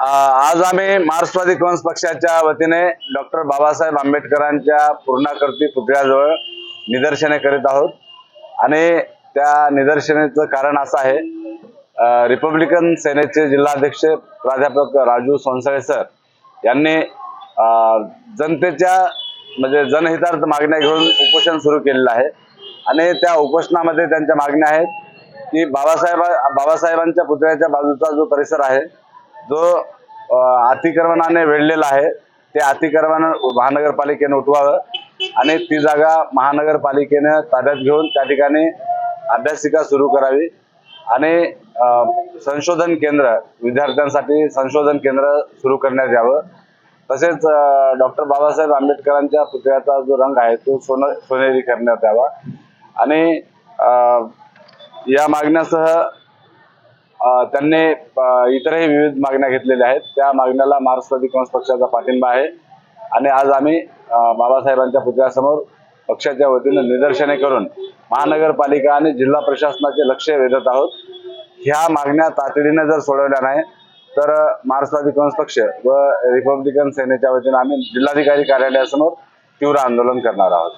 आज आम्ही मार्क्सवादी कम्युनिस्ट पक्षाच्या वतीने डॉक्टर बाबासाहेब आंबेडकरांच्या पूर्णाकृती पुतळ्याजवळ निदर्शने करीत आहोत. आणि त्या निदर्शनेचं कारण असं आहे रिपब्लिकन सेनेचे जिल्हाध्यक्ष प्राध्यापक राजू सोनसळे सर यांनी जनतेच्या म्हणजे जनहितार्थ मागण्या घेऊन उपोषण सुरू केलेलं आहे. आणि त्या उपोषणामध्ये त्यांच्या मागण्या आहेत की बाबासाहेब बाबासाहेबांच्या पुतळ्याच्या बाजूचा जो परिसर आहे जो अतिक्रमणाने वेढलेला आहे ते अतिक्रमण महानगरपालिकेने उठवावं आणि ती जागा महानगरपालिकेने ताब्यात घेऊन त्या ठिकाणी अभ्यासिका सुरू करावी आणि संशोधन केंद्र विद्यार्थ्यांसाठी संशोधन केंद्र सुरू करण्यात यावं. तसेच डॉक्टर बाबासाहेब आंबेडकरांच्या पुतळ्याचा जो रंग आहे तो सोन सोनेरी करण्यात यावा. आणि या मागण्यासह त्यांनी इतरही विविध मागण्या घेतलेल्या आहेत. त्या मागण्याला महाराष्ट्रवादी काँग्रेस पक्षाचा पाठिंबा आहे. आणि आज आम्ही बाबासाहेबांच्या पुतळ्यासमोर पक्षाच्या वतीनं निदर्शने करून महानगरपालिका आणि जिल्हा प्रशासनाचे लक्ष वेधत आहोत. ह्या मागण्या तातडीने जर सोडवल्या नाही तर महाराष्ट्रवादी काँग्रेस पक्ष व रिपब्लिकन सेनेच्या वतीनं आम्ही जिल्हाधिकारी कार्यालयासमोर तीव्र आंदोलन करणार आहोत.